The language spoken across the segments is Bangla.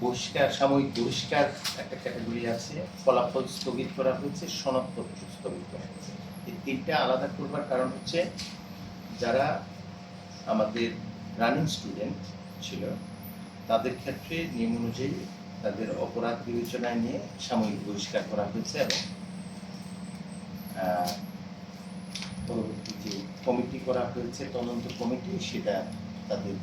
বহিষ্কার, সাময়িক বহিষ্কার একটা ক্যাটাগরি আছে, ফলাফল স্থগিত করা হয়েছে, সনদপত্র স্থগিত করা হয়েছে। এই তিনটা আলাদা করবার কারণ হচ্ছে যারা আমাদের রানিং স্টুডেন্ট ছিল, তাদের ক্ষেত্রে নিয়ম অনুযায়ী তাদের অপরাধ বিবেচনায় নিয়ে সাময়িক বহিষ্কার করা হয়েছে এবং পরবর্তী যে কমিটি করা হয়েছে, তদন্ত কমিটি সেটা তাদের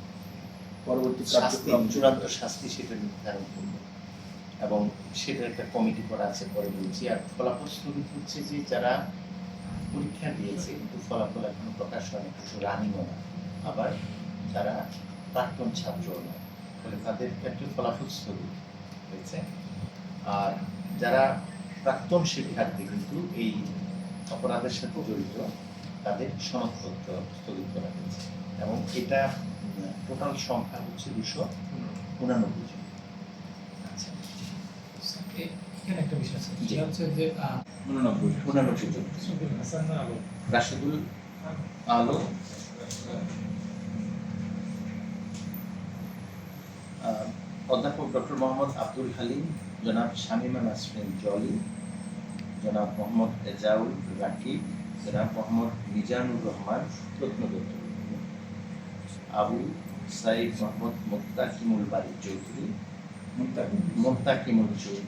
পরবর্তী শাস্তি কার্যক্রম চূড়ান্ত শাস্তি সেটা নির্ধারণ করবে। এবং সেটা একটা কমিটি করা আছে পরে বলছি। আর ফলাফল স্থগিত হচ্ছে যে যারা পরীক্ষা দিয়েছে কিন্তু ফলাফল এখনও প্রকাশ হয়নি কিছু রানিংও না। আবার যারা প্রাক্তন ছাত্র না ফলে তাদের ক্ষেত্রে ফলাফল স্থগিত হয়েছে। আর যারা প্রাক্তন শিক্ষার্থী কিন্তু এই অপরাধের সাথে জড়িত তাদের সনদপত্র স্থগিত করা হয়েছে। এবং এটা টোটাল সংখ্যা হচ্ছে দুশো উনানব্বই জন। আচ্ছা। এখানে একটা বিষয় আছে। যে হচ্ছে যে আহ, উনানব্বই জন। হাসান আলো রাশেদুল আলো আহ, অধ্যাপক ডক্টর মোহাম্মদ আব্দুল হালিম জনাব শামিমা নাসরিন জলি জনাব মোহাম্মদ এজাউল রাকিব জনাব মোহাম্মদ মিজানুর রহমান রত্নদত্ত আবু সাইদ মোহাম্মদ মোত্তাকিমুল বাড়ি চৌধুরী। মোত্তাকিমুল। চৌধুরী।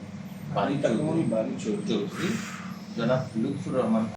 বাড়ি চৌধুরী বাড়ি চৌধুরী। চৌধুরী। জনাব লুৎফুর রহমান